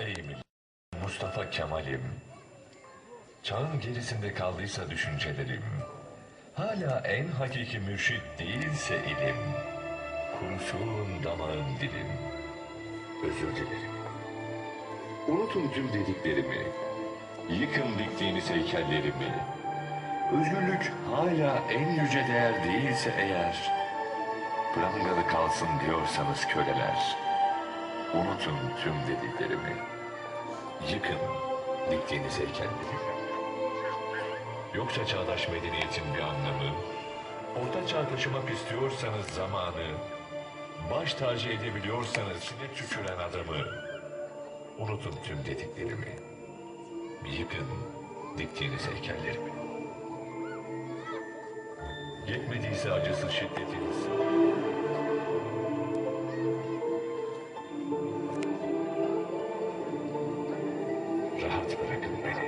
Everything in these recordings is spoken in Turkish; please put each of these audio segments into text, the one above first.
Millet, Mustafa Kemal'im. Çağın gerisinde kaldıysa düşüncelerim. Hala en hakiki mürşit değilse ilim. Kurşun damağın dilim. Özür dilerim. Unutun tüm dediklerimi. Yıkın diktiğiniz heykellerimi. Özgürlük hala en yüce değer değilse eğer. Prangalı kalsın diyorsanız köleler. Unutun tüm dediklerimi. Yıkın diktiğiniz heykelleri. Yoksa çağdaş medeniyetin bir anlamı, orta çağ taşımak istiyorsanız zamanı, baş tacı edebiliyorsanız sinek tüküren adamı, unutun tüm dediklerimi. Yıkın diktiğiniz heykellerimi. Yetmediyse acısı şiddetiniz. Let's get to the business.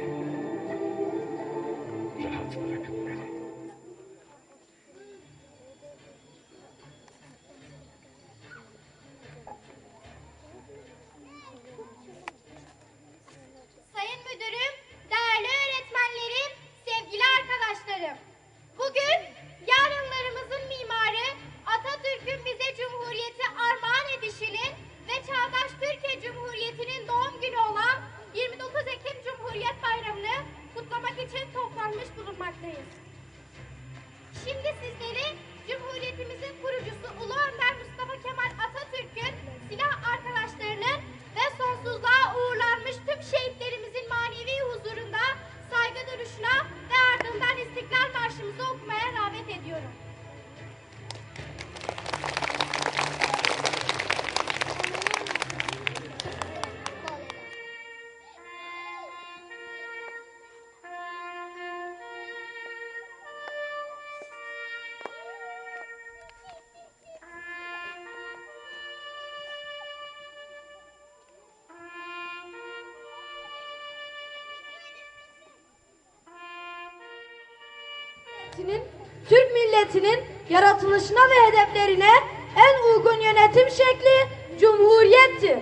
Milletinin, Türk milletinin yaratılışına ve hedeflerine en uygun yönetim şekli Cumhuriyettir.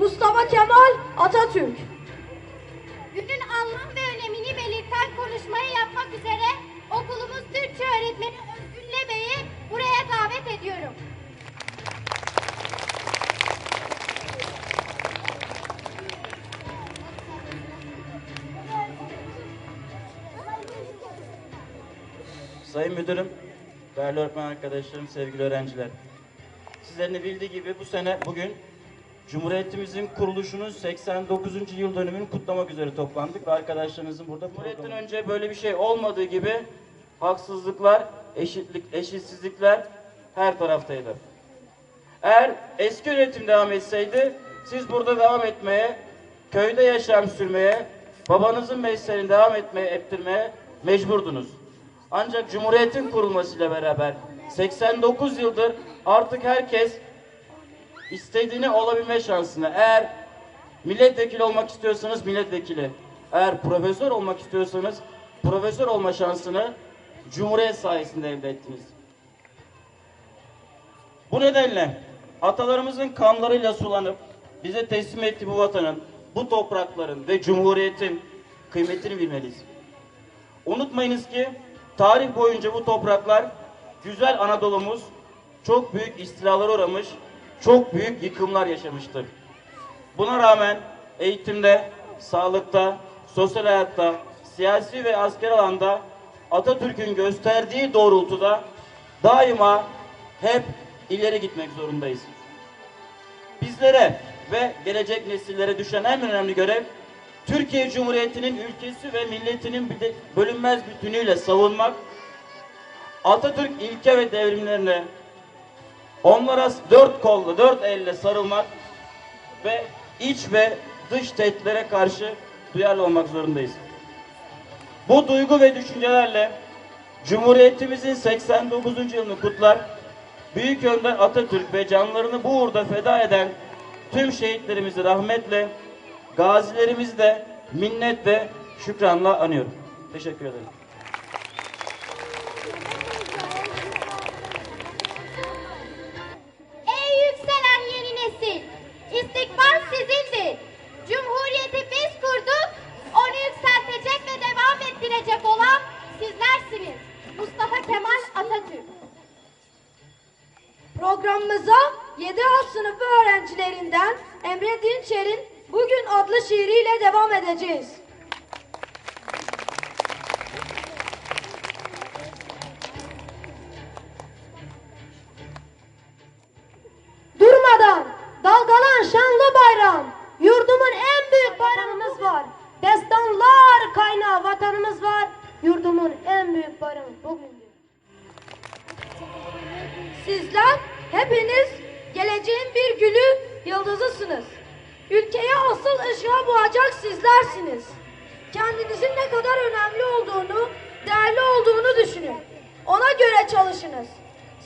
Mustafa Kemal Atatürk. Günün anlam ve önemini belirten konuşmayı yapmak üzere okulumuz Türkçe öğretmeni Özgün Lebe'yi buraya davet ediyorum. Sayın Müdürüm, değerli öğretmen arkadaşlarım, sevgili öğrenciler. Sizlerin de bildiği gibi bu sene bugün Cumhuriyetimizin kuruluşunun 89. yıl dönümünü kutlamak üzere toplandık ve arkadaşlarınızın burada Cumhuriyetten önce böyle bir şey olmadığı gibi haksızlıklar, eşitlik, eşitsizlikler her taraftaydı. Eğer eski yönetim devam etseydi siz burada devam etmeye, köyde yaşam sürmeye, babanızın mesleğini devam etmeye, ettirmeye mecburdunuz. Ancak Cumhuriyet'in kurulmasıyla beraber 89 yıldır artık herkes istediğini olabilme şansını. Eğer milletvekili olmak istiyorsanız milletvekili, eğer profesör olmak istiyorsanız profesör olma şansını Cumhuriyet sayesinde elde ettiniz. Bu nedenle atalarımızın kanlarıyla sulanıp bize teslim ettiği bu vatanın, bu toprakların ve cumhuriyetin kıymetini bilmeliyiz. Unutmayınız ki tarih boyunca bu topraklar güzel Anadolu'muz çok büyük istilalara uğramış, çok büyük yıkımlar yaşamıştır. Buna rağmen eğitimde, sağlıkta, sosyal hayatta, siyasi ve asker alanda Atatürk'ün gösterdiği doğrultuda daima hep ileri gitmek zorundayız. Bizlere ve gelecek nesillere düşen en önemli görev Türkiye Cumhuriyeti'nin ülkesi ve milletinin bölünmez bütünüyle savunmak, Atatürk ilke ve devrimlerine onlara dört kolla, dört elle sarılmak ve iç ve dış tehditlere karşı duyarlı olmak zorundayız. Bu duygu ve düşüncelerle Cumhuriyetimizin 89. yılını kutlar, Büyük Önder Atatürk ve canlarını bu uğurda feda eden tüm şehitlerimizi rahmetle, Gazilerimizi de minnet ve şükranla anıyorum. Teşekkür ederim. Ey yükselen yeni nesil! İstikbal sizindir. Cumhuriyeti biz kurduk, onu yükseltecek ve devam ettirecek olan sizlersiniz. Mustafa Kemal Atatürk. Programımıza 7 A sınıfı öğrencilerinden Emre Dinçer'in Bugün adlı şiiriyle devam edeceğiz. Işığa boğacak sizlersiniz. Kendinizin ne kadar önemli olduğunu, değerli olduğunu düşünün. Ona göre çalışınız.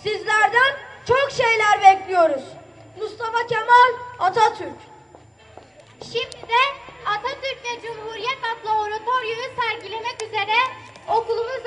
Sizlerden çok şeyler bekliyoruz. Mustafa Kemal Atatürk. Şimdi de Atatürk ve Cumhuriyet adlı oratoryoyu sergilemek üzere okulumuz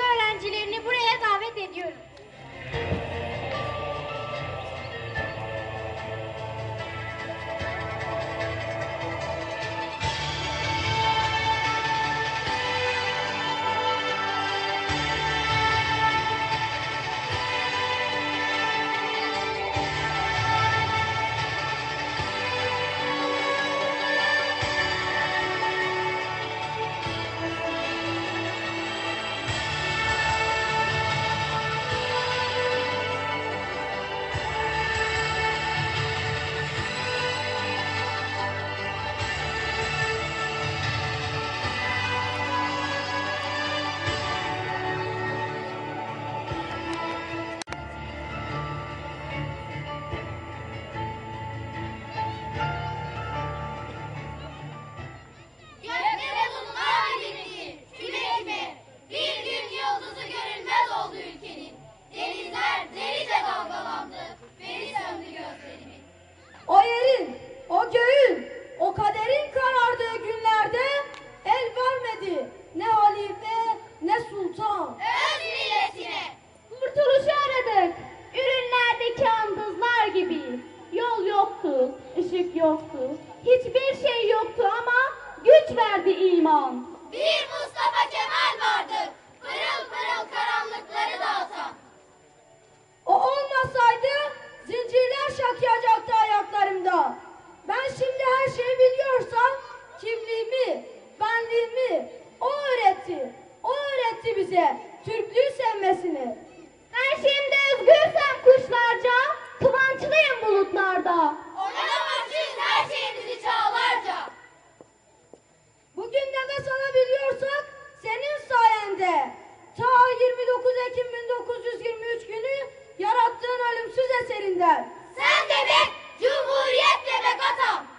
yoktu. Hiçbir şey yoktu ama güç verdi iman. bir Mustafa Kemal vardı. Pırıl pırıl karanlıkları dağıtan. O olmasaydı zincirler şaklayacaktı ayaklarımda. Ben şimdi her şeyi biliyorsam kimliğimi, benliğimi o öğretti. O öğretti bize Türklüğü sevmesini. Ben şimdi özgürsem kuşlarca, kıvançlıyım bulutlarda. Ekim 1923 günü yarattığın ölümsüz eserinden. Sen demek, Cumhuriyet demek atam.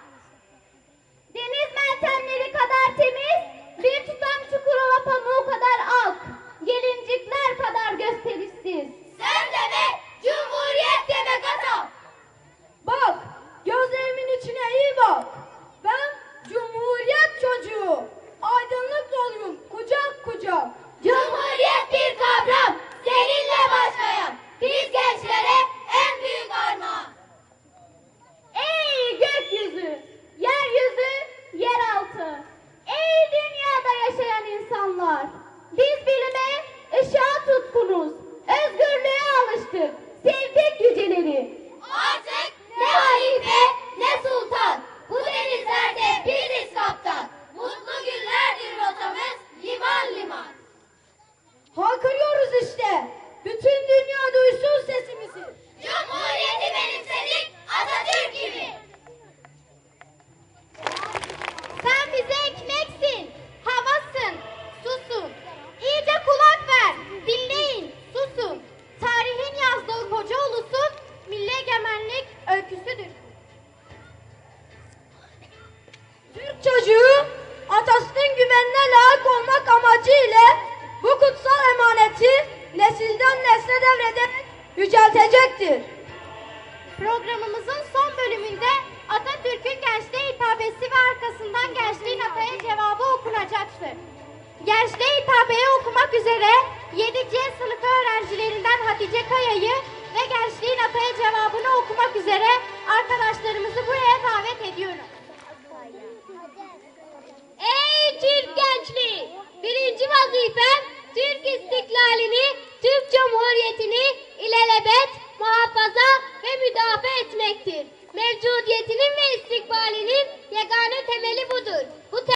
Duysun sesimizi. Cumhuriyeti benimsedik Atatürk gibi. Yüceltecektir. Programımızın son bölümünde Atatürk'ün gençliğe hitabesi ve arkasından gençliğin ataya cevabı okunacaktır. Gençliğe hitabeyi okumak üzere 7C sınıfı öğrencilerinden Hatice Kaya'yı ve gençliğin ataya cevabını okumak üzere arkadaşlarımızı